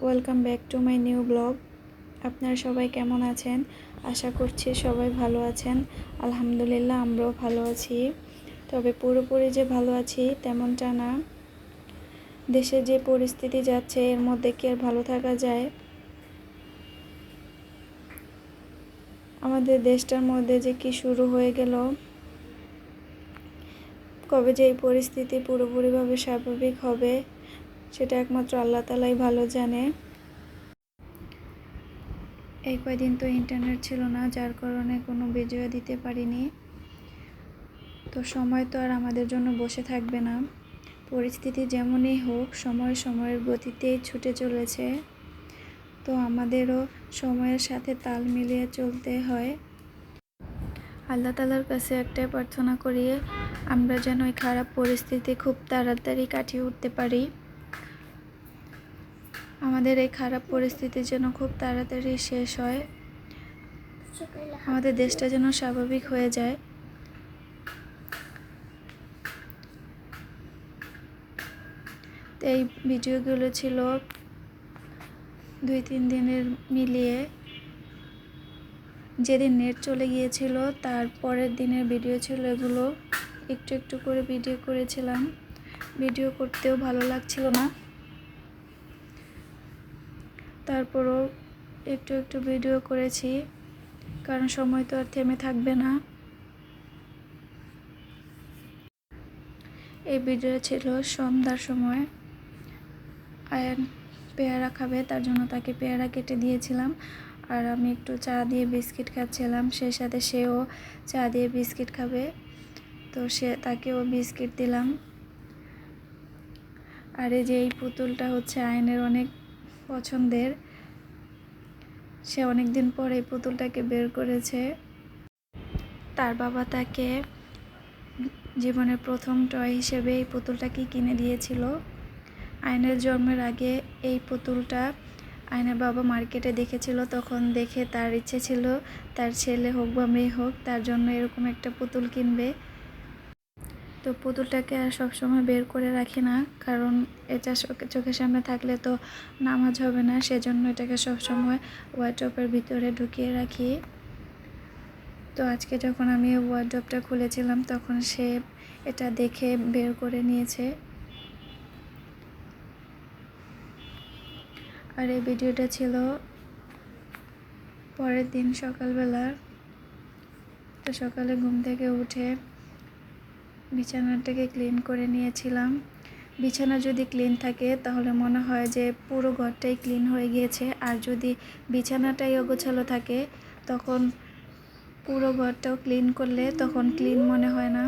Welcome back to my new blog. আপনারা সবাই কেমন আছেন? আশা করছি সবাই ভালো আছেন। আলহামদুলিল্লাহ, আমরাও ভালো আছি। তবে পুরোপুরি যে ভালো আছি তেমনটা না। দেশে যে পরিস্থিতি যাচ্ছে, এর মধ্যে কি আর ভালো থাকা যায়? আমাদের দেশটার মধ্যে যে কি শুরু হয়ে গেল? কবে যে এই পরিস্থিতি পুরোপুরিভাবে স্বাভাবিক হবে সেটা একমাত্র আল্লাহ তালাই ভালো জানে। এই কয়দিন তো ইন্টারনেট ছিল না, যার কারণে কোনো ভিডিও দিতে পারিনি। তো সময় তো আর আমাদের জন্য বসে থাকবে না। পরিস্থিতি যেমনই হোক, সময় সময়ের গতিতেই ছুটে চলেছে। তো আমাদেরও সময়ের সাথে তাল মিলিয়ে চলতে হয়। আল্লাহ তালার কাছে একটাই প্রার্থনা করি, আমরা যেন ওই খারাপ পরিস্থিতি খুব তাড়াতাড়ি কাটিয়ে উঠতে পারি। আমাদের এই খারাপ পরিস্থিতি যেন খুব তাড়াতাড়ি শেষ হয়। আমাদের দেশটা যেন স্বাভাবিক হয়ে যায়। তো এই ভিডিওগুলো ছিল দুই তিন দিনের মিলিয়ে। যেদিন নেট চলে গিয়েছিল, তার পরের দিনের ভিডিও ছিল এগুলো। একটু একটু করে ভিডিও করেছিলাম। ভিডিও করতেও ভালো লাগছিল না। তারপরও একটু একটু ভিডিও করেছি, কারণ সময় তো আর থেমে থাকবে না। এই ভিডিও ছিল সন্ধ্যার সময়। আয়ান পেয়ারা খাবে, তার জন্য তাকে পেয়ারা কেটে দিয়েছিলাম। আর আমি একটু চা দিয়ে বিস্কিট খাচ্ছিলাম, সেই সাথে সেও চা দিয়ে বিস্কিট খাবে। তো সে, তাকেও বিস্কিট দিলাম। আর এই যে এই পুতুলটা হচ্ছে আয়নের অনেক পছন্দের। সে অনেক দিন পর এই পুতুলটাকে বের করেছে। তার বাবা তাকে জীবনের প্রথম টয় হিসেবে এই পুতুলটাকে কিনে দিয়েছিল। আয়নের জন্মের আগে এই পুতুলটা আয়নের বাবা মার্কেটে দেখেছিল। তখন দেখে তার ইচ্ছে ছিল, তার ছেলে হোক বা মেয়ে হোক, তার জন্য এরকম একটা পুতুল কিনবে। তো পুতুলটাকে আর সবসময় বের করে রাখি না, কারণ এটা চোখের সামনে থাকলে তো নামাজ হবে না, সেজন্য এটাকে সবসময় ওয়ার্ড্রপের ভিতরে ঢুকিয়ে রাখি। তো আজকে যখন আমি ওয়ার্ড্রপটা খুলেছিলাম, তখন সে এটা দেখে বের করে নিয়েছে। আর এই ভিডিওটা ছিল পরের দিন সকালবেলা। তো সকালে ঘুম থেকে উঠে বিছানাটাকে ক্লিন করে নিয়েছিলাম। বিছানা যদি ক্লিন থাকে, তাহলে মনে হয় যে পুরো ঘরটাই ক্লিন হয়ে গিয়েছে। আর যদি বিছানাটাই অগোছালো থাকে, তখন পুরো ঘরটাও ক্লিন করলে তখন ক্লিন মনে হয় না।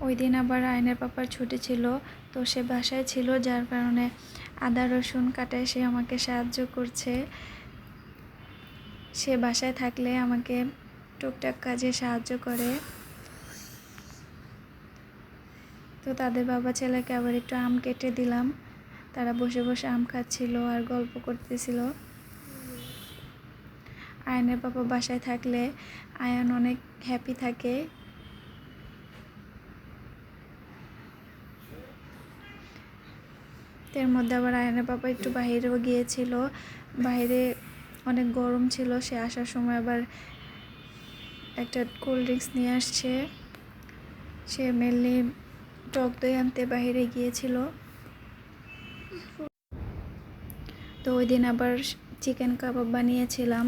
ওই দিন আবার আয়নের পাপার ছুটি ছিল, তো সে বাসায় ছিল, যার কারণে আদা, রসুন কাটায় সে আমাকে সাহায্য করছে। সে বাসায় থাকলে আমাকে টুকটাক কাজে সাহায্য করে। তো তাদের বাবা ছেলেকে আবার একটু আম কেটে দিলাম। তারা বসে বসে আম খাচ্ছিল আর গল্প করতেছিল। আয়নের বাবা বাসায় থাকলে আয়ন অনেক হ্যাপি থাকে। এর মধ্যে আবার আয়নের বাবা একটু বাহিরেও গিয়েছিল। বাইরে অনেক গরম ছিল, সে আসার সময় আবার একটা কোল্ড ড্রিঙ্কস নিয়ে আসছে। সে মেনলি টক দই আনতে বাইরে গিয়েছিল। তো ওই দিন আবার চিকেন কাবাব বানিয়েছিলাম।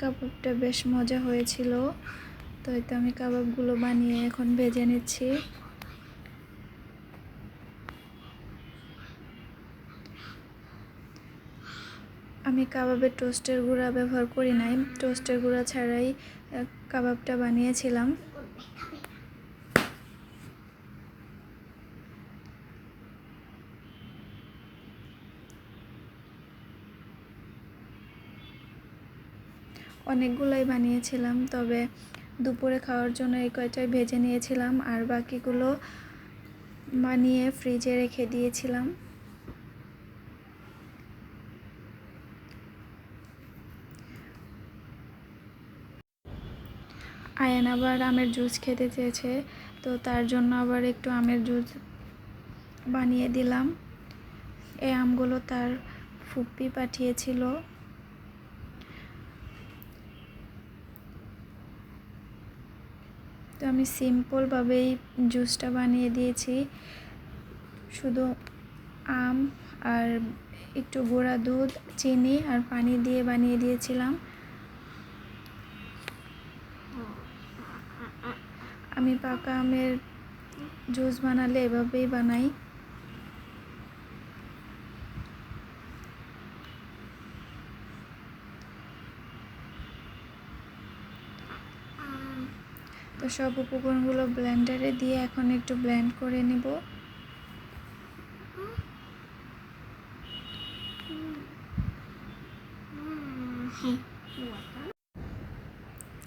কাবাবটা বেশ মজা হয়েছিল। তো আমি কাবাবগুলো বানিয়ে এখন ভেজে নিচ্ছি। আমি কাবাবের টোস্টের গুঁড়া ব্যবহার করি নাই। টোস্টের গুঁড়া ছাড়াই কাবাবটা বানিয়েছিলাম। অনেকগুলাই বানিয়েছিলাম, তবে দুপুরে খাওয়ার জন্য এই কয়টাই ভেজে নিয়েছিলাম আর বাকিগুলো বানিয়ে ফ্রিজে রেখে দিয়েছিলাম। আয়ান আবার আমের জুস খেতে চেয়েছে, তো তার জন্য আবার একটু আমের জুস বানিয়ে দিলাম। এই আমগুলো তার ফুপ্পি পাঠিয়েছিল। তো আমি সিম্পলভাবেই জুসটা বানিয়ে দিয়েছি। শুধু আম আর একটু গুঁড়া দুধ, চিনি আর পানি দিয়ে বানিয়ে দিয়েছিলাম। আমি পাকা আমের জুস বানালে এভাবেই বানাই। তো সব উপকরণগুলো ব্লেন্ডারে দিয়ে এখন একটু ব্লেন্ড করে নেব।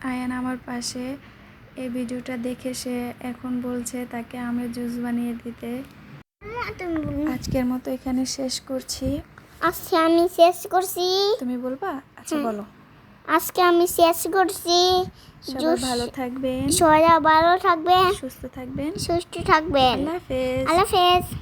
আয়ান আমার পাশে। এই ভিডিওটা দেখে সে এখন বলছে তাকে আমের জুস বানিয়ে দিতে। আজকের মতো এখানে শেষ করছি। আজকে আমি শেষ করছি। তুমি বলবা? আচ্ছা বলো। আজকে আমি শেষ করছি। সবাই জুস- ভালো থাকবেন। সবাই ভালো থাকবেন। সুস্থ থাকবেন। সুস্থ থাকবেন। আল্লাহ হাফেজ। আল্লাহ হাফেজ।